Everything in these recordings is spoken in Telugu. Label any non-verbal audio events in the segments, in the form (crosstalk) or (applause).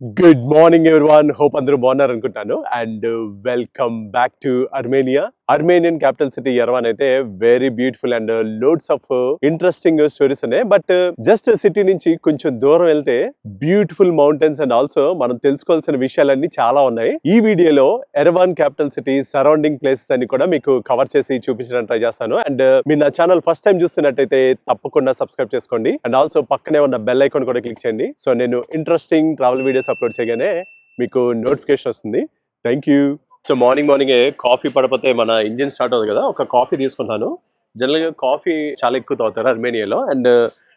గుడ్ మార్నింగ్ వన్ హోప్ అందరూ బాగున్నారు అనుకుంటాను and welcome back to Armenia Armenian capital city Yerevan అయితే very beautiful and loads of interesting stories ఉన్నాయి. బట్ జస్ట్ సిటీ నుంచి కొంచెం దూరం వెళ్తే బ్యూటిఫుల్ మౌంటైన్స్ అండ్ ఆల్సో మనం తెలుసుకోవాల్సిన విషయాలన్నీ చాలా ఉన్నాయి. ఈ వీడియోలో Yerevan capital city surrounding places అన్ని కూడా మీకు కవర్ చేసి చూపించడానికి ట్రై చేస్తాను. అండ్ uh, మీరు నా ఛానల్ ఫస్ట్ టైం చూస్తున్నట్టయితే తప్పకుండా సబ్స్క్రైబ్ చేసుకోండి. అండ్ ఆల్సో పక్కనే ఉన్న బెల్ ఐకాన్ కూడా క్లిక్ చేయండి. సో నేను ఇంట్రెస్టింగ్ ట్రావెల్ వీడియోస్ అప్లోడ్ చేయగానే మీకు నోటిఫికేషన్ వస్తుంది. Thank you so morning morning coffee పడిపోతే మన ఇంజిన్ స్టార్ట్ అవుతుంది కదా ఒక కాఫీ తీసుకున్నాను జనరల్గా కాఫీ చాలా ఎక్కువ తాగుతారు అర్మేనియాలో. అండ్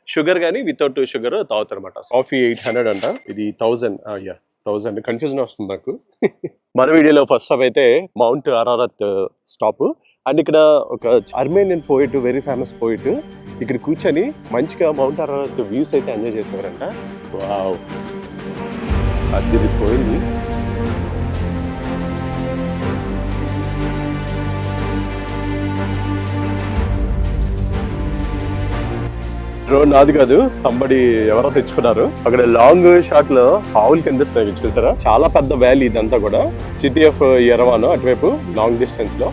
షుగర్ కానీ వితౌట్ షుగర్ తాగుతారు అనమాట కాఫీ ఎయిట్ హండ్రెడ్ అంట. ఇది థౌజండ్ యా థౌజండ్ కన్ఫ్యూజన్ వస్తుంది నాకు. (laughs) మన వీడియోలో ఫస్ట్ స్టాప్ అయితే మౌంట్ అరారత్ స్టాప్ అండ్ ఇక్కడ ఒక Armenian poet very famous poet. ఇక్కడ కూర్చొని మంచిగా మౌంట్ అరారత్ వ్యూస్ అయితే ఎంజాయ్ చేసేవారంట. వావ్ అది పోయింది డ్రోన్ నాది కాదు. సంబడి ఎవరో తెచ్చుకున్నారు. అక్కడ లాంగ్ షాట్లో ఆవులు కనిపిస్తున్నాయి చూసారా? చాలా పెద్ద వ్యాలీ ఇదంతా కూడా. సిటీ ఆఫ్ ఎరవాను అటువైపు లాంగ్ డిస్టెన్స్లో.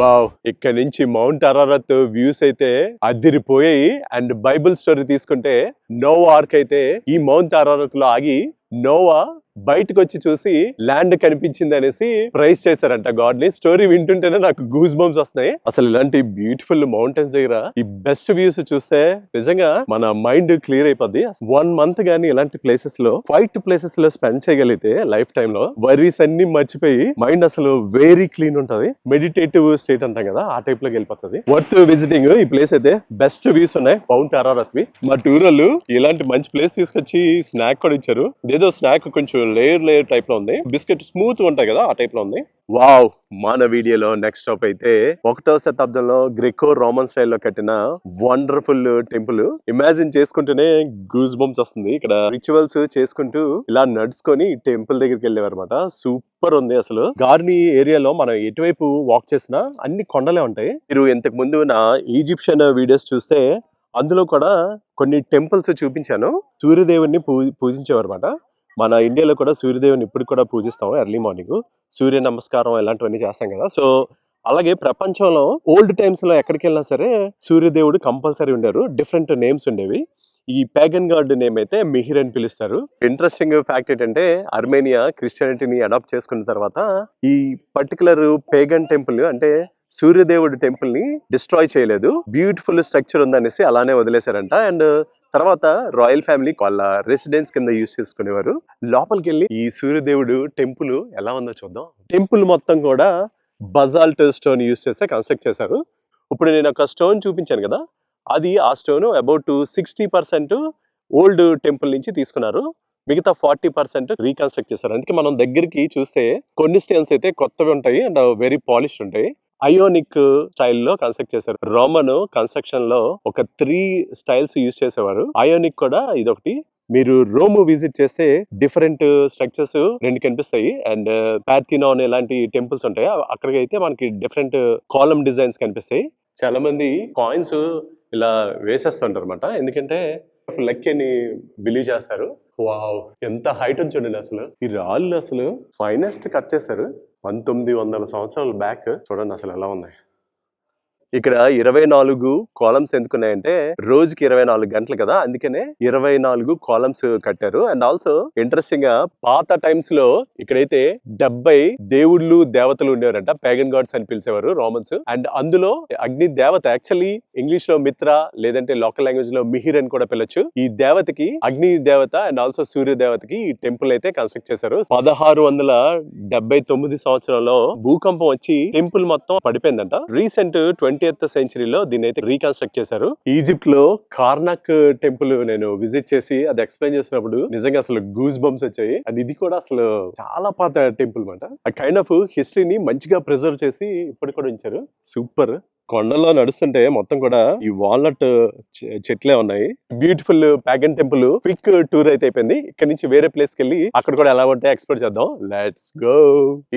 వావ్ ఇక్కడ నుంచి మౌంట్ అరారత్ వ్యూస్ అయితే అదిరిపోయాయి. అండ్ బైబిల్ స్టోరీ తీసుకుంటే నోవా ఆర్క్ అయితే ఈ మౌంట్ అరారత్లో ఆగి నోవా బయటకు వచ్చి చూసి ల్యాండ్ కనిపించింది అనేసి ప్రైస్ చేశారంట గాడ్ని స్టోరీ వింటుంటేనే నాకు గూస్ బంప్స్ వస్తున్నాయి. అసలు ఇలాంటి బ్యూటిఫుల్ మౌంటైన్స్ దగ్గర ఈ బెస్ట్ వ్యూస్ చూస్తే నిజంగా మన మైండ్ క్లియర్ అయిపోద్ది. వన్ మంత్ గానీ ఇలాంటి ప్లేసెస్లో వైట్ ప్లేసెస్లో స్పెండ్ చేయగలిగితే లైఫ్ టైమ్లో వరీస్ అన్ని మర్చిపోయి మైండ్ అసలు వెరీ క్లీన్ ఉంటది. మెడిటేటివ్ స్టేట్ అంటాం కదా ఆ టైప్లోకి వెళ్ళిపోతుంది. Worth visiting. ఈ ప్లేస్ అయితే బెస్ట్ వ్యూస్ ఉన్నాయి. మౌంట్ అరారత్వి. మా టూర్ ఇలాంటి మంచి ప్లేస్ తీసుకొచ్చి స్నాక్ కూడా ఇచ్చారు. ఏదో స్నాక్ కొంచెం లేయర్ లేయర్ టైప్లో ఉంది. బిస్కెట్ స్మూత్ ఉంటాయి కదా ఆ టైప్లో ఉంది. వావ్ మన వీడియోలో నెక్స్ట్ స్టాప్ అయితే ఒకటో శతాబ్దంలో గ్రెకో రోమన్ స్టైల్లో కట్టిన వండర్ఫుల్ టెంపుల్ ఇమాజిన్ చేసుకుంటూనే గూస్ బంప్స్ వస్తుంది. ఇక్కడ రిచువల్స్ చేసుకుంటూ ఇలా నడుచుకొని టెంపుల్ దగ్గరికి వెళ్ళేవారు సూపర్ ఉంది అసలు. గార్ని ఏరియాలో మనం ఎటువైపు వాక్ చేసినా అన్ని కొండలే ఉంటాయి. మీరు ఇంతకు ముందు నా ఈజిప్షియన్ వీడియోస్ చూస్తే అందులో కూడా కొన్ని టెంపుల్స్ చూపించాను. సూర్యదేవుని పూ పూజించేవారు అనమాట మన ఇండియాలో కూడా సూర్యదేవుని ఇప్పుడు కూడా పూజిస్తాం ఎర్లీ మార్నింగ్. సూర్య నమస్కారం ఇలాంటివన్నీ చేస్తాం కదా. సో అలాగే ప్రపంచంలో ఓల్డ్ టైమ్స్లో ఎక్కడికి వెళ్ళినా సరే సూర్యదేవుడు కంపల్సరీ ఉండారు. డిఫరెంట్ నేమ్స్ ఉండేవి. ఈ ప్యాగన్ గార్డ్ నేమ్ అయితే మిహిర్ అని పిలుస్తారు. ఇంట్రెస్టింగ్ ఫ్యాక్ట్ ఏంటంటే అర్మేనియా క్రిస్టియానిటీని అడాప్ట్ చేసుకున్న తర్వాత ఈ పర్టికులర్ పేగన్ టెంపుల్ అంటే సూర్యదేవుడి టెంపుల్ని డిస్ట్రాయ్ చేయలేదు. బ్యూటిఫుల్ స్ట్రక్చర్ ఉందనేసి అలానే వదిలేశారంట. అండ్ తర్వాత రాయల్ ఫ్యామిలీ వాళ్ళ రెసిడెన్స్ కింద యూజ్ చేసుకునేవారు. లోపలికి వెళ్ళి ఈ సూర్యదేవుడు టెంపుల్ ఎలా ఉందో చూద్దాం. టెంపుల్ మొత్తం కూడా బజాల్ట్ స్టోన్ యూజ్ చేస్తే కన్స్ట్రక్ట్ చేశారు. ఇప్పుడు నేను ఒక స్టోన్ చూపించాను కదా అది ఆ stone about sixty percent old temple నుంచి తీసుకున్నారు. మిగతా ఫార్టీ పర్సెంట్ రీకన్స్ట్రక్ట్ చేశారు. అందుకే మనం దగ్గరికి చూస్తే కొన్ని స్టోన్స్ అయితే కొత్తవి ఉంటాయి అండ్ వెరీ పాలిష్డ్ ఉంటాయి. అయోనిక్ స్టైల్లో కన్స్ట్రక్ట్ చేశారు. రోమన్ కన్స్ట్రక్షన్లో ఒక త్రీ స్టైల్స్ యూజ్ చేసేవారు. అయోనిక్ కూడా ఇదొకటి. మీరు రోమ్ విజిట్ చేస్తే డిఫరెంట్ స్ట్రక్చర్స్ రెండు కనిపిస్తాయి. అండ్ ప్యాథినాన్ uh, ఇలాంటి టెంపుల్స్ ఉంటాయి. అక్కడికి అయితే మనకి డిఫరెంట్ కాలమ్ డిజైన్స్ కనిపిస్తాయి. చాలా మంది కాయిన్స్ ఇలా వేసేస్తుంటారు అనమాట ఎందుకంటే లక్ అని బిలీవ్ చేస్తారు. వావ్ ఎంత హైట్ ఉంది చూడండి అసలు. ఈ రాళ్ళు అసలు ఫైనెస్ట్ కట్ చేశారు. పంతొమ్మిది వందల సంవత్సరాల బ్యాక్ చూడండి అసలు ఎలా ఉన్నాయి. ఇక్కడ ఇరవై నాలుగు కాలమ్స్ ఎందుకున్నాయంటే రోజుకి ఇరవై నాలుగు గంటలు కదా అందుకనే ఇరవై నాలుగు కాలమ్స్ కట్టారు. అండ్ ఆల్సో ఇంట్రెస్టింగ్గా పాత టైమ్స్లో ఇక్కడైతే డెబ్బై దేవుళ్ళు దేవతలు ఉండేవారంట. ప్యాగన్ గాడ్స్ అని పిలిచేవారు రోమన్స్ అండ్ అందులో అగ్ని దేవత యాక్చువల్లీ ఇంగ్లీష్లో మిత్ర లేదంటే లోకల్ లాంగ్వేజ్లో మిహిర్ అని కూడా పిలవచ్చు ఈ దేవతకి అగ్ని దేవత అండ్ ఆల్సో సూర్య దేవతకి ఈ టెంపుల్ అయితే కన్స్ట్రక్ట్ చేశారు. పదహారు వందల డెబ్బై తొమ్మిది సంవత్సరంలో భూకంపం వచ్చి టెంపుల్ మొత్తం పడిపోయిందంట. రీసెంట్ ట్వంటీ సెంచరీలో దీన్ని అయితే రీకన్స్ట్రక్ట్ చేశారు. ఈజిప్ట్లో కార్నాక్ టెంపుల్ నేను విజిట్ చేసి అది ఎక్స్ప్లెయిన్ చేసినప్పుడు నిజంగా అసలు గూస్ బంప్స్ వచ్చాయి. అండ్ ఇది కూడా అసలు చాలా పాత టెంపుల్ అనమాట ఆ కైండ్ ఆఫ్ హిస్టరీని మంచిగా ప్రిజర్వ్ చేసి ఇప్పటికి కూడా ఉంచారు. సూపర్. కొండల్లో నడుస్తుంటే మొత్తం కూడా ఈ వాల్నట్ చెట్లే ఉన్నాయి. Beautiful pagan temple. Quick tour అయితే అయిపోయింది. ఇక్కడ నుంచి వేరే ప్లేస్కి వెళ్ళి అక్కడ కూడా ఎలా ఉంటాయి ఎక్స్ప్లోర్ చేద్దాం. Let's go!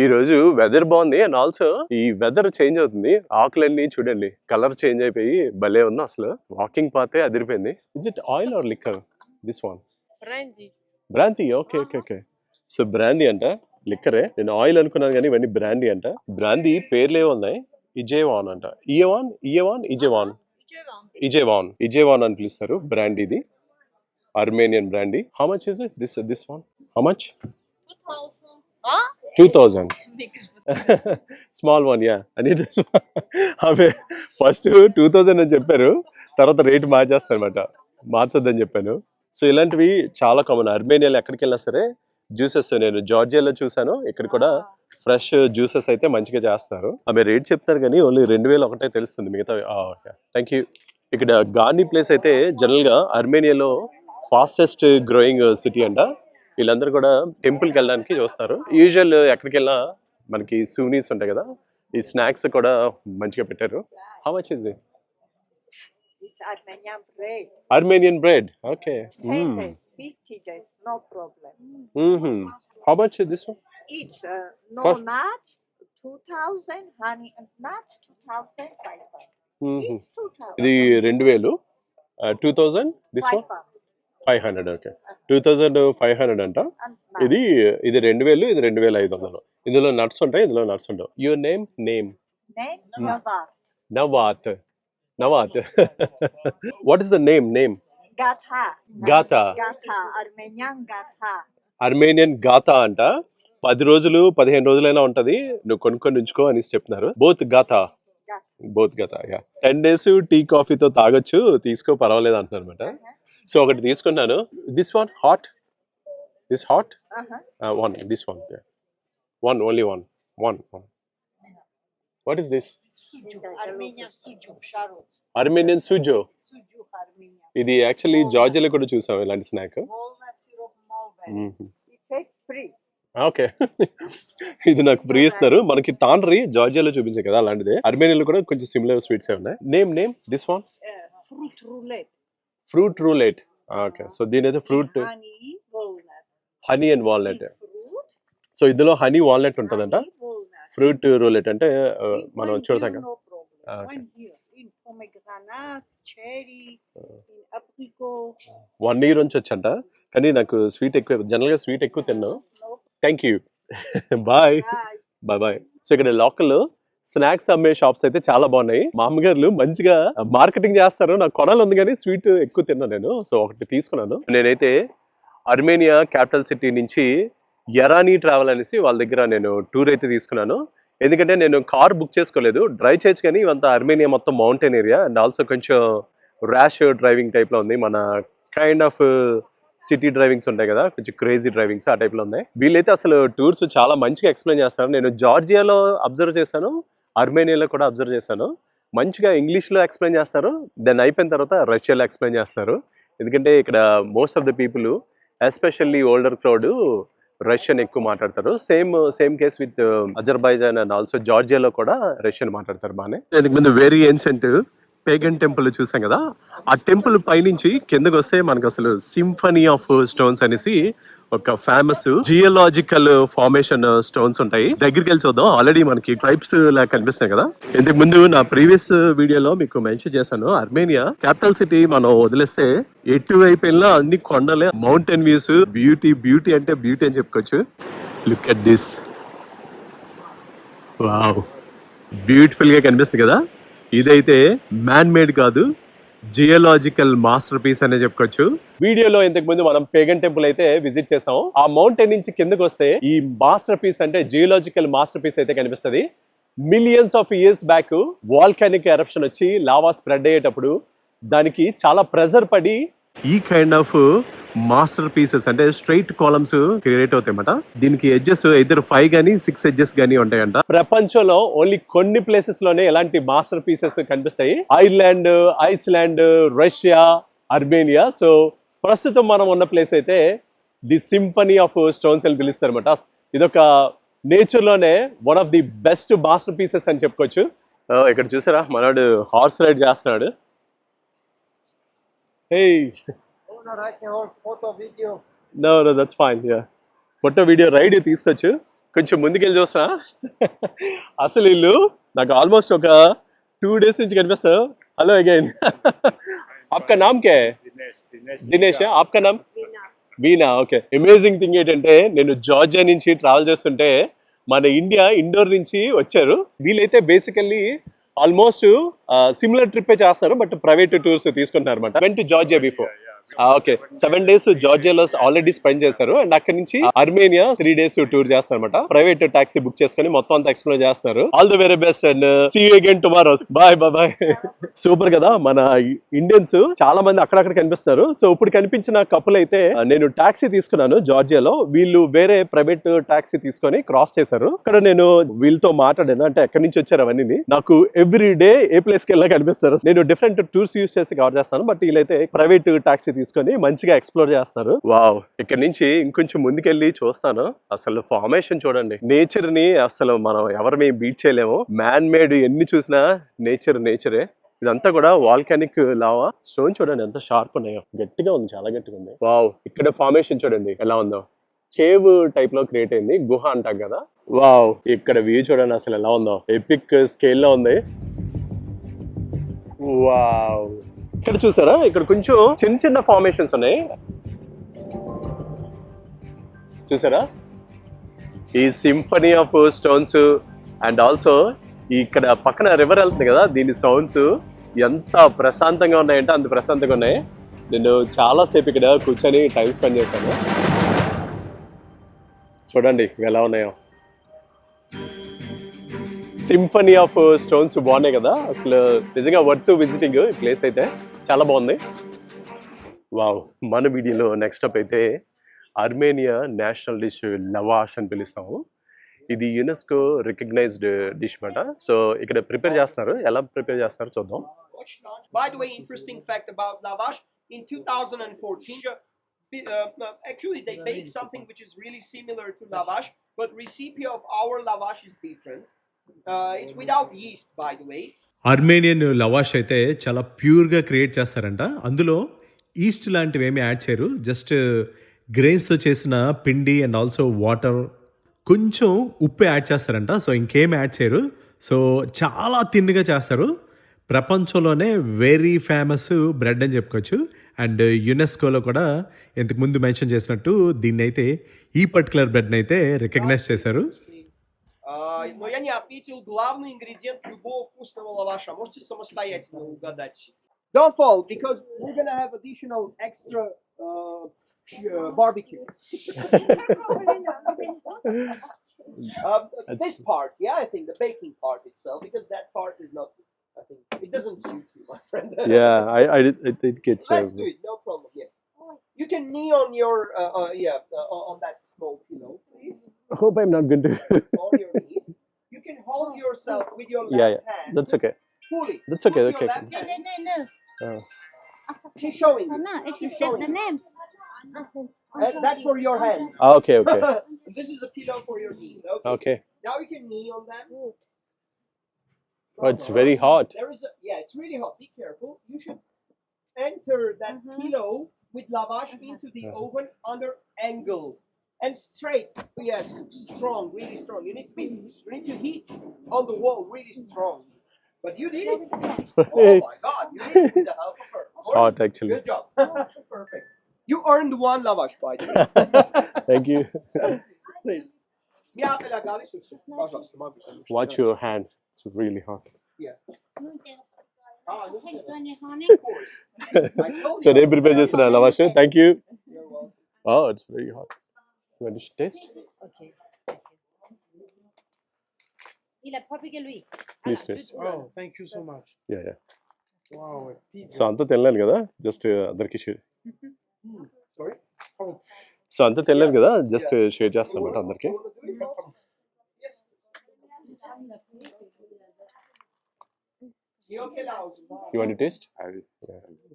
ఈ రోజు వెదర్ బాగుంది అండ్ ఆల్సో ఈ వెదర్ చేంజ్ అవుతుంది. ఆకులన్నీ చూడండి. కలర్ చేంజ్ అయిపోయి భలే ఉంది అసలు. వాకింగ్ పాతే అదిరిపోయింది. Is it oil or liquor this one. Brandy okay okay okay so brandy అంట. లిక్కరే నేను ఆయిల్ అనుకున్నాను కానీ ఇవన్నీ బ్రాందీ అంట. బ్రాందీ పేర్లు ఏమి ఉన్నాయి. ఇజేవాన్ అంట. ఇయవాన్? ఇయవాన్? ఇజేవాన్? ఇజేవాన్. ఇజేవాన్. అని పిలుస్తారు. బ్రాండీది Armenian brandy. How much is it this this one how much 2000. Huh? Two thousand small one yeah అని ఆమె ఫస్ట్ టూ థౌజండ్ అని చెప్పారు. తర్వాత రేట్ మార్చేస్తారనమాట మార్చొద్దని చెప్పాను. సో ఇలాంటివి చాలా కామన్ అర్మేనియాలో ఎక్కడికి వెళ్ళినా సరే జ్యూసెస్ నేను జార్జియాలో చూసాను ఇక్కడ కూడా ఫ్రెష్ జ్యూసెస్ అయితే మంచిగా చేస్తారు ఆమె రేట్ చెప్తారు కానీ ఓన్లీ రెండు వేలు ఒకటే తెలుస్తుంది మిగతా థ్యాంక్ యూ. ఇక్కడ గార్నీ ప్లేస్ అయితే జనరల్గా అర్మేనియాలో ఫాస్టెస్ట్ గ్రోయింగ్ సిటీ అంట. వీళ్ళందరూ కూడా టెంపుల్కి వెళ్ళడానికి చూస్తారు. యూజువల్ ఎక్కడికి వెళ్ళినా మనకి సూనీస్ ఉంటాయి కదా ఈ స్నాక్స్ కూడా మంచిగా పెట్టారు. How much is. Armenian bread okay Taste, fifty days, no problem. How much this It's uh, no Cost- nuts, two thousand, honey and nuts, two thousand five hundred. It's two thousand. ఇది రెండు వేలు two thousand this five hundred. Five hundred okay two thousand five hundred అంట And nuts. ఇది ఇది రెండు వేలు ఇది రెండు వేల ఐదు వందలు ఇందులో నట్స్ ఉంటాయి ఇందులో నట్స్ ఉండవు your name name Name Mm. Navar. నవాత్ నవాత్ what is the name name (laughs) Gatha. Armenian Gatha. Armenian gata అంట. పది రోజులు పదిహేను రోజులైనా ఉంటది. నువ్వు కొనుక్కొని ఉంచుకో అని చెప్తున్నారు. Both gata. Both gata yeah ten days tea కాఫీతో తాగొచ్చు. తీసుకో పర్వాలేదు అంటున్నారు అనమాట సో ఒకటి తీసుకున్నాను. This one hot this hot Uh-huh. One this one one only one one what is this Armenian. Armenian Armenian. ఇది యాక్చువల్లీ జార్జియాలో కూడా చూసాం ఇలాంటి స్నాక్. ఓకే (laughs) ఇది నాకు ఫ్రీ ఇస్తున్నారు మనకి తాండ్రి జార్జియాలో చూపించాయి కదా అలాంటిదే. అర్మేనియాలో కూడా కొంచెం సిమిలర్ స్వీట్స్ ఉన్నాయి. Name name this one Uh. Fruit roulette okay so దీని అయితే fruit. Honey and walnut so ఇందులో హనీ వాల్నట్ ఉంటుందంట. ఫ్రూట్ రూలెట్ అంటే In మనం చూడతాం కదా. no వన్ ఇయర్ నుంచి వచ్చంట కానీ నాకు స్వీట్ ఎక్కువ జనరల్గా స్వీట్ ఎక్కువ తిన్నాను thank you bye. Bye bye so ఇక్కడ లోకల్ స్నాక్స్ అమ్మే షాప్స్ అయితే చాలా బాగున్నాయి మా అమ్మగారు మంచిగా మార్కెటింగ్ చేస్తారు నాకు కొనాలి ఉంది కానీ స్వీట్ ఎక్కువ తిన్నాను నేను సో ఒకటి తీసుకున్నాను నేనైతే అర్మేనియా క్యాపిటల్ సిటీ నుంచి ఎరానీ ట్రావెల్ అనేసి వాళ్ళ దగ్గర నేను టూర్ అయితే తీసుకున్నాను ఎందుకంటే నేను కార్ బుక్ చేసుకోలేదు. డ్రైవ్ చేయొచ్చు కానీ ఇవంతా అర్మేనియా మొత్తం మౌంటైన్ ఏరియా అండ్ ఆల్సో కొంచెం ర్యాష్ డ్రైవింగ్ టైప్లో ఉంది. మన కైండ్ ఆఫ్ సిటీ డ్రైవింగ్స్ ఉంటాయి కదా కొంచెం క్రేజీ డ్రైవింగ్స్ ఆ టైప్లో ఉన్నాయి. వీళ్ళైతే అసలు టూర్స్ చాలా మంచిగా ఎక్స్ప్లెయిన్ చేస్తారు. నేను జార్జియాలో అబ్జర్వ్ చేశాను అర్మేనియాలో కూడా అబ్జర్వ్ చేశాను. మంచిగా ఇంగ్లీష్లో ఎక్స్ప్లెయిన్ చేస్తారు దెన్ అయిపోయిన తర్వాత రష్యాలో ఎక్స్ప్లెయిన్ చేస్తారు. ఎందుకంటే ఇక్కడ most of the people especially older crowd Russian ఎక్కువ మాట్లాడతారు. Same same case with uh, Azerbaijan and also జార్జియాలో కూడా రష్యన్ మాట్లాడతారు బాగానే. ఇంతకు ముందు వెరీ ఏన్షియంట్ పేగన్ టెంపుల్ చూసాం కదా. ఆ టెంపుల్ పైనుంచి కిందకు వస్తే మనకు అసలు సింఫనీ ఆఫ్ స్టోన్స్ అనేసి ఒక ఫేమస్ జియోలాజికల్ ఫార్మేషన్ స్టోన్స్ ఉంటాయి. దగ్గరికి వెళ్ళి చూద్దాం. ఆల్రెడీ మనకి ట్రైబ్స్ లా కనిపిస్తున్నాయి కదా. ఇంతకు ముందు నా ప్రీవియస్ వీడియోలో మీకు మెన్షన్ చేశాను. అర్మేనియా క్యాపిటల్ సిటీ మనం వదిలేస్తే ఎటువైపు వెళ్ళినా అన్ని కొండలే మౌంటైన్ వ్యూస్ బ్యూటీ బ్యూటీ అంటే బ్యూటీ అని చెప్పుకోవచ్చు. లుక్ అట్ దిస్ వావ్ బ్యూటిఫుల్గా కనిపిస్తుంది కదా. ఇదైతే మ్యాన్ మేడ్ కాదు. జియోలాజికల్ మాస్టర్ పీస్ అనే చెప్పుకోవచ్చు. వీడియోలో ఇంతకు ముందు మనం పేగన్ టెంపుల్ అయితే విజిట్ చేసాం ఆ మౌంటైన్ నుంచి కిందకు వస్తే ఈ మాస్టర్ పీస్ అంటే జియోలాజికల్ మాస్టర్ పీస్ అయితే కనిపిస్తుంది. Millions of years back volcanic eruption వచ్చి లావా స్ప్రెడ్ అయ్యేటప్పుడు దానికి చాలా ప్రెజర్ పడి ఈ కైండ్ ఆఫ్ మాస్టర్ పీసెస్ అంటే స్ట్రైట్ కాలమ్స్ క్రియేట్ అవుతాయన్నమాట. దీనికి ఎడ్జెస్ ఇద్దరు ఫైవ్ గానీ సిక్స్ ఎడ్జెస్ గానీ ఉంటాయంట. ప్రపంచంలో ఓన్లీ కొన్ని ప్లేసెస్లోనే ఎలాంటి మాస్టర్ పీసెస్ కనిపిస్తాయి. Ireland Iceland Russia Armenia so ప్రస్తుతం మనం ఉన్న ప్లేస్ అయితే ది సింఫనీ ఆఫ్ స్టోన్స్ అని పిలుస్తారు అనమాట ఇదొక నేచర్లోనే one of the best masterpieces అని చెప్పుకోవచ్చు. ఇక్కడ చూసారా? మనవాడు హార్స్ రైడ్ చేస్తున్నాడు. Hey. Owner, I can hold. No, no, that's fine. Yeah. Photo video ride తీసుకొచ్చు. కొంచెం ముందుకెళ్ళి చూస్తా. అసలు ఇల్లు నాకు ఆల్మోస్ట్ ఒక టూ డేస్ నుంచి కనిపిస్తావు హలో అగైన్ ఆప్కా నామ్ కే దినేష్ ఆప్కా నామ్ వీనా ఓకే అమేజింగ్ థింగ్ ఏంటంటే నేను జార్జియా నుంచి ట్రావెల్ చేస్తుంటే మన ఇండియా ఇండోర్ నుంచి వచ్చారు. వీళ్ళైతే బేసికల్లీ ఆల్మోస్ట్ సిమిలర్ ట్రిప్ చేస్తారు బట్ ప్రైవేట్ టూర్స్ తీసుకుంటున్నారు అనమాట వెంట Georgia before okay seven days జార్జియాలో already spend చేశారు. అండ్ అక్కడ నుంచి అర్మేనియా త్రీ డేస్ టూర్ చేస్తారన్నమాట. ప్రైవేట్ టాక్సీ బుక్ చేసుకొని మొత్తం అంతా ఎక్స్ప్లోర్ చేస్తారు. All the very best and see again tomorrow bye bye bye super కదా. మన ఇండియన్స్ చాలా మంది అక్కడక్కడ కనిపిస్తారు. సో ఇప్పుడు కనిపించిన కప్పులు అయితే uh, నేను టాక్సీ తీసుకున్నాను జార్జియాలో వీళ్ళు వేరే ప్రైవేట్ టాక్సీ తీసుకొని క్రాస్ చేశారు. అక్కడ నేను వీళ్ళతో మాట్లాడాను. అంటే ఎక్కడి నుంచి వచ్చారు అవన్నీ నాకు ఎవ్రీ డే ఏ ప్లేస్కి వెళ్ళా కనిపిస్తారు. నేను డిఫరెంట్ టూర్స్ యూస్ చేసి కవర్ చేస్తాను. బట్ వీళ్ళైతే ప్రైవేట్ టాక్సీ తీసుకొని మంచిగా ఎక్స్ప్లోర్ చేస్తారు. వావ్! ఇక్కడ నుంచి ఇంకొంచెం ముందుకెళ్ళి చూస్తాను. అసలు ఫార్మేషన్ చూడండి. నేచర్ని అసలు మనం ఎవరిని బీట్ చేయలేము. మ్యాన్ మేడ్ ఎన్ని చూసినా నేచర్ నేచరే. ఇదంతా కూడా వాల్కానిక్ లావా? స్టోన్ చూడండి ఎంత షార్ప్ ఉన్నాయో. గట్టిగా ఉంది. చాలా గట్టిగా ఉంది. వావ్! ఇక్కడ ఫార్మేషన్ చూడండి ఎలా ఉందో. కేవ్ టైప్లో క్రియేట్ అయింది. గుహ అంటాం కదా. వావ్! ఇక్కడ వ్యూ చూడండి అసలు ఎలా ఉందో. ఎపిక్ స్కేల్లో ఉంది. వావ్! ఇక్కడ చూసారా? ఇక్కడ కొంచెం చిన్న చిన్న ఫార్మేషన్స్ ఉన్నాయి. చూసారా? ఈ symphony of stones and also ఇక్కడ పక్కన రివర్ వెళ్తుంది కదా దీని సౌండ్స్ ఎంత ప్రశాంతంగా ఉన్నాయంటే అంత ప్రశాంతంగా ఉన్నాయి. నేను చాలాసేపు ఇక్కడ కూర్చొని టైం స్పెండ్ చేశాను. చూడండి ఎలా ఉన్నాయో. సింఫనీ ఆఫ్ స్టోన్స్ బాగున్నాయి కదా. అసలు నిజంగా వర్త్ విజిటింగ్ ఈ ప్లేస్ అయితే. చాలా బాగుంది వావ్ మన వీడియోలో నెక్స్ట్ అప్ అయితే అర్మేనియా నేషనల్ డిష్ లవాష్ అని పిలుస్తాము ఇది యునెస్కో రికగ్నైజ్డ్ డిష్ మాట సో ఇక్కడ ప్రిపేర్ చేస్తున్నారు ఎలా ప్రిపేర్ చేస్తారో చూద్దాం By the way, interesting fact about lavash in 2014, uh, uh, actually they bake something which is really similar to lavash, but recipe of our lavash is different. Uh, it's without yeast, by the way. Armenian lavash అయితే చాలా ప్యూర్గా క్రియేట్ చేస్తారంట. అందులో ఈస్ట్ లాంటివి ఏమి యాడ్ చేయరు. జస్ట్ గ్రెయిన్స్తో చేసిన పిండి అండ్ ఆల్సో వాటర్ కొంచెం ఉప్పు యాడ్ చేస్తారంట. సో ఇంకేం యాడ్ చేయరు. సో చాలా తిన్నుగా చేస్తారు. ప్రపంచంలోనే వెరీ ఫేమస్ బ్రెడ్ అని చెప్పుకోవచ్చు. అండ్ యునెస్కోలో కూడా ఇంతకుముందు మెన్షన్ చేసినట్టు దీన్ని అయితే ఈ పర్టికులర్ బ్రెడ్ని అయితే రికగ్నైజ్ చేశారు. Но я не главный ингредиент любого вкусного лаваша. Можете самостоятельно угадать. Don't fall, because we're gonna have additional extra uh, barbecue. (laughs) Um, this part, yeah, I think the baking part itself, because that part is not. I think it doesn't suit you, my friend. (laughs) yeah, I, I did, it get. Let's do it. No problem. Yeah, you can knee on your uh, uh yeah uh, on that smoke, you know knees. I hope I'm not going to. hold your (laughs) knees. You can hold yourself with your left yeah, yeah. hand. That's okay. Fully. That's okay. Okay. okay. No, no, no. Uh, she's showing. No, it's just the name. Uh, that's for your hand. Oh, okay, okay. (laughs) this is a pillow for your knees. Okay. Okay. Now you can knee on that. Oh, it's uh-huh. very hot. There is a, yeah, it's really hot. Be careful. You should enter that uh-huh. pillow with lavash uh-huh. into the oven under angle and straight. Yes, strong, really strong. You need to be, you need to hit on the wall really strong. But you did it. (laughs) oh my God, you did it with the help of her. Of it's hard actually. Good job. (laughs) Perfect. You earned one lavash, by the way. (laughs) Thank you. Please. Watch your hand. It's really hot. Yeah. so they just lavash. Thank you. Oh, it's very hot. honey. Of course. I told so you. నేను ప్రిపేర్ చేసిన lavash thank you You're welcome. Oh it's very hot taste Il a pas piqué lui. Please taste. Oh, thank you so much. Yeah yeah Wow, a pizza. So అంతా తినలేను కదా జస్ట్ అందరికి షేర్ Sorry? సో అంతా తినలేను కదా జస్ట్ షేర్ చేస్తాను అనమాట అందరికి You wanna do it also? Yes. Io che la uso. You want taste taste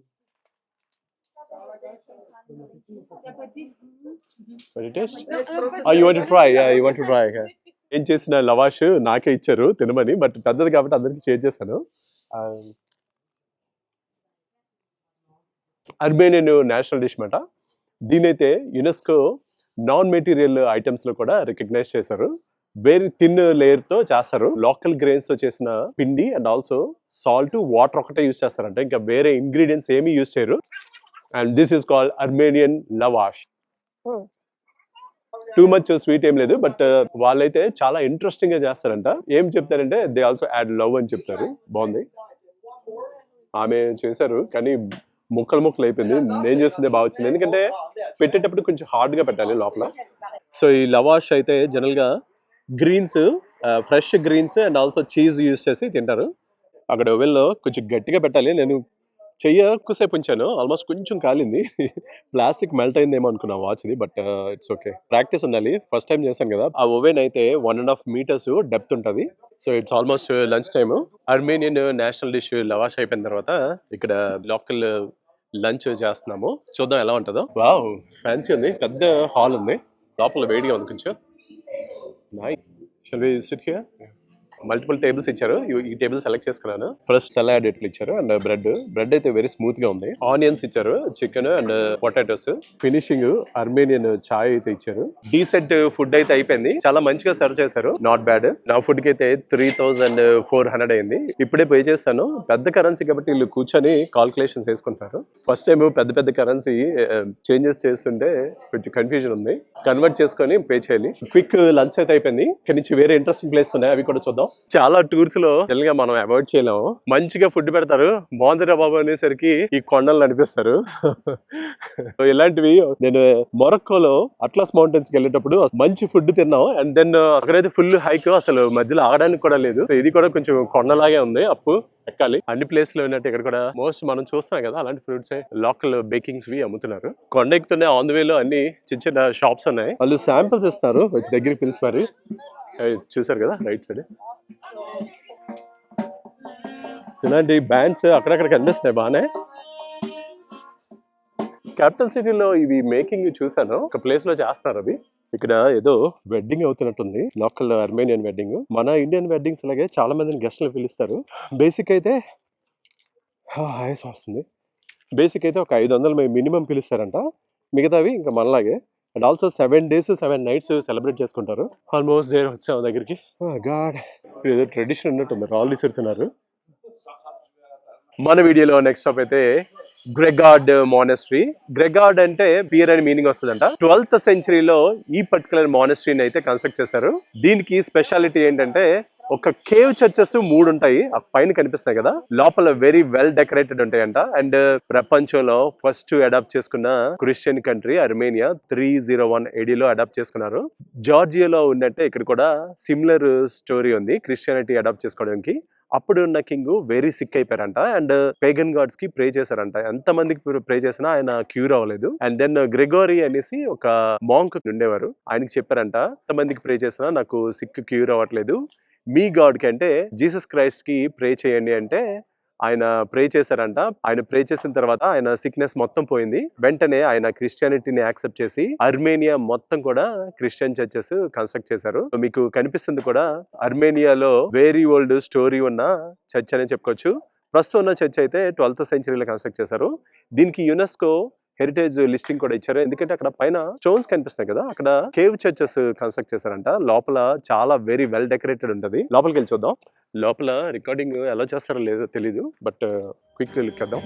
you want try you want try ఏం చేసిన లవాష్ నాకే ఇచ్చారు తినమని బట్ పెద్దది కాబట్టి అందరికి షేర్ చేశాను. అర్బేనియన్ నేషనల్ డిష్ మాట దీనైతే యునెస్కో నాన్ మెటీరియల్ ఐటమ్స్లో కూడా రికగ్నైజ్ చేశారు. వెరీ థిన్ లేయర్తో చేస్తారు. లోకల్ గ్రెయిన్స్తో చేసిన పిండి అండ్ ఆల్సో సాల్ట్ వాటర్ ఒకటే యూస్ చేస్తారంట. ఇంకా వేరే ఇంగ్రీడియంట్స్ ఏమీ యూస్ చేయరు. And this is called Armenian lavash. Too much sweet ఏం లేదు బట్ వాళ్ళైతే చాలా ఇంట్రెస్టింగ్గా చేస్తారంట. ఏం చెప్తారంటే దే ఆల్సో యాడ్ లవ్ అని చెప్తారు. బాగుంది. ఆమె చేశారు కానీ ముక్కలు ముక్కలు అయిపోయింది. నేను చేస్తుందే బాగా వచ్చింది. ఎందుకంటే పెట్టేటప్పుడు కొంచెం హార్డ్గా పెట్టాలి లోపల. సో ఈ లవాష్ అయితే జనరల్గా greens fresh greens and also cheese use చేసి తింటారు. అక్కడ ఓవెన్లో కొంచెం గట్టిగా పెట్టాలి. నేను చెయ్య ఎక్కువసేపు ఉంచాను. ఆల్మోస్ట్ కొంచెం కాలింది. ప్లాస్టిక్ మెల్ట్ అయిందేమో అనుకున్నా వాచ్ది బట్ ఇట్స్ ఓకే. ప్రాక్టీస్ ఉండాలి. ఫస్ట్ టైం చేశాను కదా. ఆ ఓవెన్ అయితే one and half meters depth ఉంటుంది. So it's almost lunch time. Armenian national dish lavash అయిపోయిన తర్వాత ఇక్కడ లోకల్ లంచ్ చేస్తున్నాము. చూద్దాం ఎలా ఉంటుందో. వావ్! ఫ్యాన్సీ ఉంది. పెద్ద హాల్ ఉంది. లోపల వేడిగా ఉంది కొంచెం. Night shall we sit here multiple tables ఇచ్చారు. ఈ- టేబుల్ సెలెక్ట్ చేసుకున్నాను. ఫస్ట్ సలాడ్ ఇట్లా ఇచ్చారు? అండ్ బ్రెడ్ బ్రెడ్ అయితే వెరీ స్మూత్గా ఉంది. ఆనియన్స్ ఇచ్చారు chicken and potatoes finishing Armenian చాయ్ అయితే ఇచ్చారు. డీసెంట్ ఫుడ్ అయితే అయిపోయింది. చాలా మంచిగా సర్వ్ చేశారు. నాట్ బ్యాడ్ నా ఫుడ్కి అయితే త్రీ థౌసండ్ ఫోర్ హండ్రెడ్ అయింది. ఇప్పుడే పే చేస్తాను. పెద్ద కరెన్సీ కాబట్టి వీళ్ళు కూర్చొని కాల్కులేషన్స్ వేసుకుంటారు. ఫస్ట్ టైం పెద్ద పెద్ద కరెన్సీ చేంజెస్ చేస్తుంటే కొంచెం కన్ఫ్యూజన్ ఉంది. కన్వర్ట్ చేసుకొని పే చేయాలి. క్విక్ లంచ్ అయితే అయిపోయింది. ఇక్కడ నుంచి వేరే ఇంట్రెస్టింగ్ ప్లేస్ ఉన్నాయి. అవి కూడా చూద్దాం. చాలా టూర్స్లో జనరల్గా మనం అవాయిడ్ చేయలేము. మంచిగా ఫుడ్ పెడతారు. బాగుందిరా బాబు అనేసరికి ఈ కొండలు నడిపిస్తారు. (laughs) ఇలాంటివి నేను మొరక్కోలో అట్లాస్ మౌంటైన్స్కి వెళ్ళేటప్పుడు మంచి ఫుడ్ తిన్నాం అండ్ దెన్ అక్కడైతే ఫుల్ హైక్ అసలు మధ్యలో ఆగడానికి కూడా లేదు. ఇది కూడా కొంచెం కొండలాగే ఉంది. అప్పు ఎక్కాలి. అన్ని ప్లేస్లో ఉన్నట్టు ఇక్కడ కూడా మోస్ట్ మనం చూస్తాం కదా అలాంటి ఫ్రూట్స్ లోకల్ బేకింగ్స్ వి అమ్ముతున్నారు. కొండ ఎక్కుతున్న ఆన్ ద వే లో అన్ని చిన్న చిన్న షాప్స్ ఉన్నాయి. వాళ్ళు శాంపిల్స్ ఇస్తారు దగ్గరికి పిలిచి మరి. చూసారు కదా రైట్ సైడ్ ఇలాంటి బ్యాండ్స్ అక్కడక్కడ కనిపిస్తున్నాయి బాగానే. క్యాపిటల్ సిటీలో ఇవి మేకింగ్ చూసాను ఒక ప్లేస్లో చేస్తున్నారు అవి. ఇక్కడ ఏదో వెడ్డింగ్ అవుతున్నట్టుంది. లోకల్ అర్మేనియన్ వెడ్డింగ్ మన ఇండియన్ వెడ్డింగ్స్ లాగే చాలా మందిని గెస్ట్లు పిలుస్తారు. బేసిక్ అయితే ఆయాసం వస్తుంది. బేసిక్ అయితే ఒక ఐదు వందలు మినిమం పిలుస్తారంట. మిగతావి ఇంకా మనలాగే. And also seven days seven nights celebrate చేసుకుంటారు. ఆల్మోస్ట్ దేర్ వచ్చాము దగ్గరికి. Oh గాడ్ ఏదో ట్రెడిషన్ ఉన్నట్టుంది రాళ్ళు విసురుతున్నారు. మన వీడియోలో నెక్స్ట్ స్టాప్ అయితే గ్రెగార్డ్ మానెస్ట్రీ గ్రెగార్డ్ అంటే పియర్ అని మీనింగ్ వస్తుందంట. ట్వెల్త్ సెంచరీలో ఈ పర్టికులర్ మానెస్ట్రీని అయితే కన్స్ట్రక్ట్ చేశారు. దీనికి స్పెషాలిటీ ఏంటంటే ఒక కేవ్ చర్చెస్ మూడు ఉంటాయి ఆ పైన కనిపిస్తాయి కదా. లోపల వెరీ వెల్ డెకరేటెడ్ ఉంటాయంట. అండ్ ప్రపంచంలో ఫస్ట్ అడాప్ట్ చేసుకున్న Christian country Armenia three zero one ఏడీలో adapt చేసుకున్నారు. జార్జియాలో ఉన్నట్టే ఇక్కడ కూడా సిమిలర్ స్టోరీ ఉంది. క్రిస్టియానిటీ అడాప్ట్ చేసుకోవడానికి. అప్పుడు ఉన్న కింగ్ వెరీ సిక్ అయిపోయారంట. అండ్ పేగన్ గాడ్స్కి ప్రే చేశారంట. ఎంత మందికి ప్రే చేసినా ఆయన క్యూర్ అవ్వలేదు. అండ్ దెన్ గ్రెగోరీ అనేసి ఒక మాంక్ ఉండేవారు. ఆయనకి చెప్పారంట ఎంత మందికి ప్రే చేసినా నాకు సిక్ క్యూర్ అవ్వట్లేదు. మీ గాడ్కి అంటే జీసస్ క్రైస్ట్కి ప్రే చేయండి అంటే ఆయన ప్రే చేశారంట. ఆయన ప్రే చేసిన తర్వాత ఆయన సిక్నెస్ మొత్తం పోయింది. వెంటనే ఆయన క్రిస్టియానిటీని యాక్సెప్ట్ చేసి అర్మేనియా మొత్తం కూడా క్రిస్టియన్ చర్చెస్ కన్స్ట్రక్ట్ చేశారు. మీకు కనిపిస్తుంది కూడా అర్మేనియాలో వెరీ ఓల్డ్ స్టోరీ ఉన్న చర్చ్ అనే చెప్పుకోవచ్చు. ప్రస్తుతం ఉన్న చర్చ్ అయితే ట్వెల్త్ సెంచరీలో కన్స్ట్రక్ట్ చేశారు. దీనికి యునెస్కో హెరిటేజ్ లిస్టింగ్ కూడా ఇచ్చారు. ఎందుకంటే అక్కడ పైన స్టోన్స్ కనిపిస్తాయి కదా అక్కడ కేవ్ చర్చెస్ కన్స్ట్రక్ట్ చేశారంట. లోపల చాలా వెరీ వెల్ డెకరేటెడ్ ఉంటది. లోపలికి వెళ్ళి చూద్దాం. లోపల రికార్డింగ్ ఎలా చేస్తారో లేదో తెలీదు బట్ క్విక్ లుక్ చేద్దాం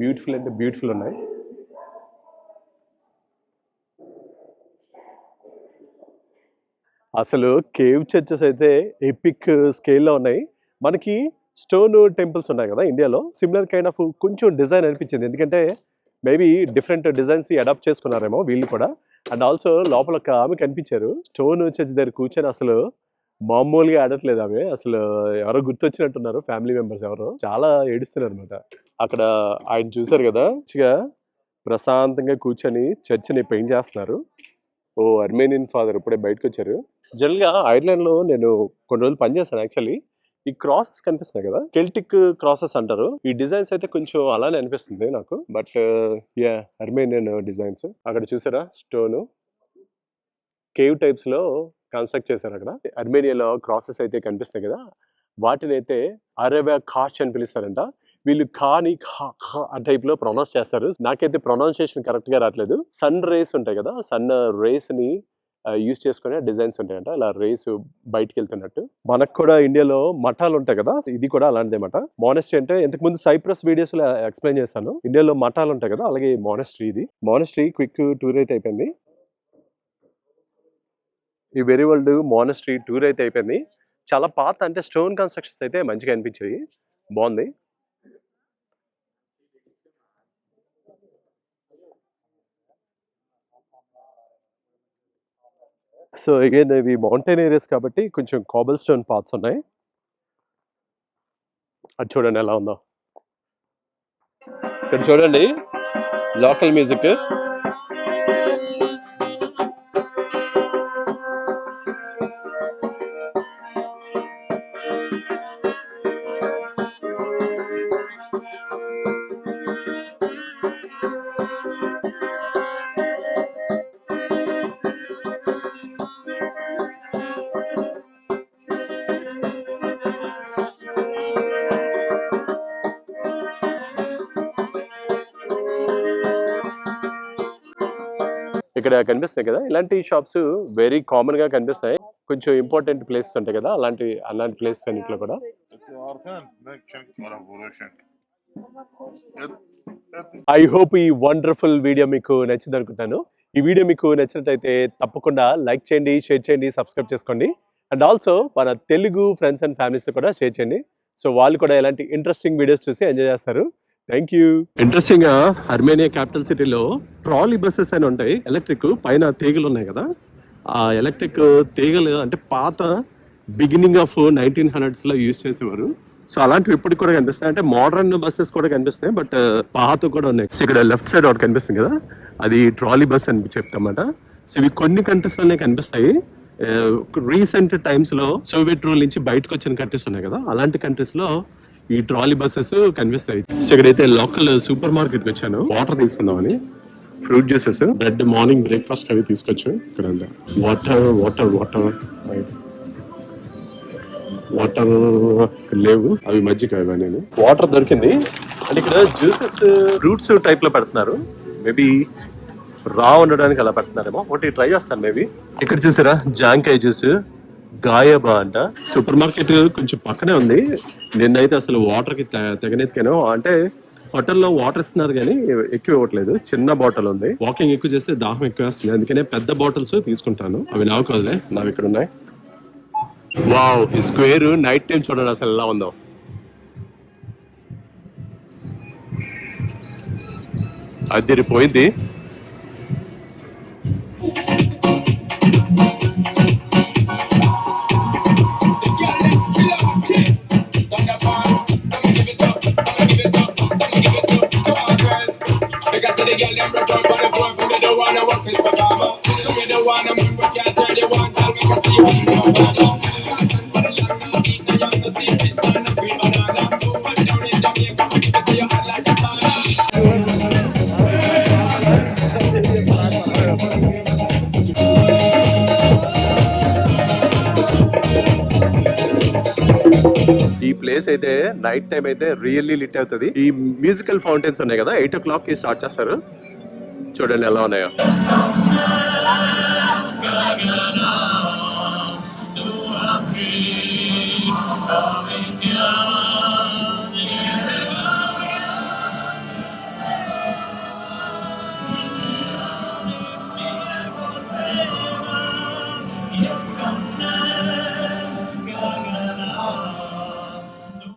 బ్యూటిఫుల్ అంటే బ్యూటిఫుల్ ఉన్నాయి. అసలు కేవ్ చర్చెస్ అయితే ఎపిక్ స్కేల్లో ఉన్నాయి. మనకి స్టోన్ టెంపుల్స్ ఉన్నాయి కదా ఇండియాలో. సిమిలర్ కైండ్ ఆఫ్ కొంచెం డిజైన్ అనిపించింది. ఎందుకంటే మేబీ డిఫరెంట్ డిజైన్స్ అడాప్ట్ చేసుకున్నారేమో వీళ్ళు కూడా. అండ్ ఆల్సో లోపల ఒక ఆమె కనిపించారు. స్టోన్ చర్చ్ దగ్గర కూర్చొని అసలు మామూలుగా ఆడట్లేదు ఆమె. అసలు ఎవరో గుర్తొచ్చినట్టున్నారు ఫ్యామిలీ మెంబర్స్ ఎవరో. చాలా ఏడుస్తున్నారు అనమాట అక్కడ ఆయన చూసారు కదా? మంచిగా ప్రశాంతంగా కూర్చొని చర్చిని పెయింట్ చేస్తున్నారు. ఓ అర్మేనియన్ ఫాదర్ ఇప్పుడే బయటకు వచ్చారు జనరల్గా ఐర్లాండ్లో నేను కొన్ని రోజులు పనిచేస్తాను యాక్చువల్లీ. ఈ క్రాసెస్ కనిపిస్తున్నాయి కదా? కెల్టిక్ క్రాసెస్ అంటారు. ఈ డిజైన్స్ అయితే కొంచెం అలానే అనిపిస్తుంది నాకు. But ya Armenian designs. అక్కడ చూసారా? స్టోను. కేవ్ టైప్స్లో కన్స్ట్రక్ట్ చేశారు అక్కడ. అర్మేనియాలో క్రాసెస్ అయితే కనిపిస్తున్నాయి కదా వాటిని అయితే అరేబియా ఖాష్ అని పిలుస్తారంట. వీళ్ళు కాని ఖా ఖా ఆ టైప్లో ప్రొనౌన్స్ చేస్తారు. నాకైతే ప్రొనౌన్సియేషన్ కరెక్ట్గా రావట్లేదు. సన్ రేస్ ఉంటాయి కదా సన్ రేస్ని యూస్ చేసుకునే డిజైన్స్ ఉంటాయంట. ఇలా రేస్ బయటికి వెళ్తున్నట్టు మనకు కూడా ఇండియాలో మఠాలు ఉంటాయి కదా ఇది కూడా అలాంటిదే మట మోనెస్ట్రీ అంటే ఇంతకు ముందు సైప్రస్ వీడియోస్లో ఎక్స్ప్లెయిన్ చేశాను. ఇండియాలో మఠాలు ఉంటాయి కదా అలాగే మోనెస్ట్రీ ఇది. మోనెస్ట్రీ క్విక్ టూర్ అయితే అయిపోయింది. ఈ వెరీ వరల్డ్ మోనస్ట్రీ టూర్ అయితే అయిపోయింది. చాలా పాత అంటే స్టోన్ కన్స్ట్రక్షన్స్ అయితే మంచిగా అనిపించాయి బాగుంది. సో అగైన్ ఇవి మౌంటైన్ ఏరియాస్ కాబట్టి కొంచెం కాబల్ స్టోన్ పాత్స్ ఉన్నాయి. అది చూడండి ఎలా ఉందో. ఇక్కడ చూడండి లోకల్ మ్యూజిక్. ఇక్కడ కనిపిస్తాయి కదా. ఇలాంటి షాప్స్ వెరీ కామన్గా కనిపిస్తాయి కొంచెం ఇంపార్టెంట్ ప్లేసెస్ ఉంటాయి కదా. అలాంటి అలాంటి ప్లేసెస్ అన్నింటిలో కూడా. ఐ హోప్ ఈ వండర్ఫుల్ వీడియో మీకు నచ్చింది అనుకుంటాను ఈ వీడియో మీకు నచ్చినట్లయితే తప్పకుండా లైక్ చేయండి షేర్ చేయండి సబ్స్క్రైబ్ చేసుకోండి. అండ్ ఆల్సో మన తెలుగు ఫ్రెండ్స్ అండ్ ఫ్యామిలీస్ కూడా షేర్ చేయండి. సో వాళ్ళు కూడా ఇలాంటి ఇంట్రెస్టింగ్ వీడియోస్ చూసి ఎంజాయ్ చేస్తారు. థ్యాంక్ యూ ఇంట్రెస్టింగ్గా అర్మేనియా క్యాపిటల్ సిటీలో ట్రాలీ బస్సెస్ అని ఉంటాయి. ఎలక్ట్రిక్ పైన తీగలు ఉన్నాయి కదా. ఆ ఎలక్ట్రిక్ తీగలు అంటే పాత బిగినింగ్ ఆఫ్ నైన్టీన్ హండ్రెడ్స్లో యూజ్ చేసేవారు. సో అలాంటివి ఇప్పటికి కూడా కనిపిస్తాయి. అంటే మోడర్న్ బస్సెస్ కూడా కనిపిస్తాయి బట్ పాత కూడా ఉన్నాయి. సో ఇక్కడ లెఫ్ట్ సైడ్ ఒకటి కనిపిస్తుంది కదా. అది ట్రాలీ బస్ అని చెప్తామట సో ఇవి కొన్ని కంట్రీస్లోనే కనిపిస్తాయి. రీసెంట్ టైమ్స్లో సోవియట్ రూల్ నుంచి బయటకు వచ్చిన కంట్రీస్ ఉన్నాయి కదా. అలాంటి కంట్రీస్లో ఈ ట్రాలీ బస్సెస్ కనిపిస్తాయి సో ఇక్కడైతే లోకల్ సూపర్ మార్కెట్కి వచ్చాను. వాటర్ తీసుకుందామని. Fruit juices bread morning breakfast అవి తీసుకొచ్చాను ఇక్కడ. Water water water. వాటర్ లేవు. అవి మజ్జిగ ఇవన్నీ. వాటర్ దొరికింది. అండ్ ఇక్కడ జ్యూసెస్ ఫ్రూట్స్ టైప్లో పెడుతున్నారు. మేబీ రా ఉండడానికి అలా పెడుతున్నారేమో. ఒకటి ట్రై చేస్తాను మేబీ. ఇక్కడ చూసారా? జాంకాయ జ్యూస్. గాయబా అంట. సూపర్ మార్కెట్ కొంచెం పక్కనే ఉంది. నిన్నైతే అసలు వాటర్కి తెగనెత్తికాను. అంటే హోటల్లో వాటర్ ఇస్తున్నారు కానీ ఎక్కువ ఇవ్వట్లేదు. చిన్న బాటిల్ ఉంది. వాకింగ్ ఎక్కువ చేస్తే దాహం ఎక్కువ వేస్తుంది. అందుకనే పెద్ద బాటిల్స్ తీసుకుంటాను. అవి నాకు కాదులే నావి ఇక్కడ ఉన్నాయి. వావ్ ఈ స్క్వేర్ నైట్ టైం చూడండి అసలు ఎలా ఉందో. అదిరిపోయింది. the girl them return for the phone, for me don't wanna work with my mama. For me don't wanna move, member, can't tell you one, tell me can see one, no matter. Place అయితే నైట్ టైం అయితే రియల్లీ లిట్ అవుతుంది ఈ మ్యూజికల్ ఫౌంటైన్స్ ఉన్నాయి కదా ఎయిట్ ఓ క్లాక్కి స్టార్ట్ చేస్తారు చూడండి ఎలా ఉన్నాయో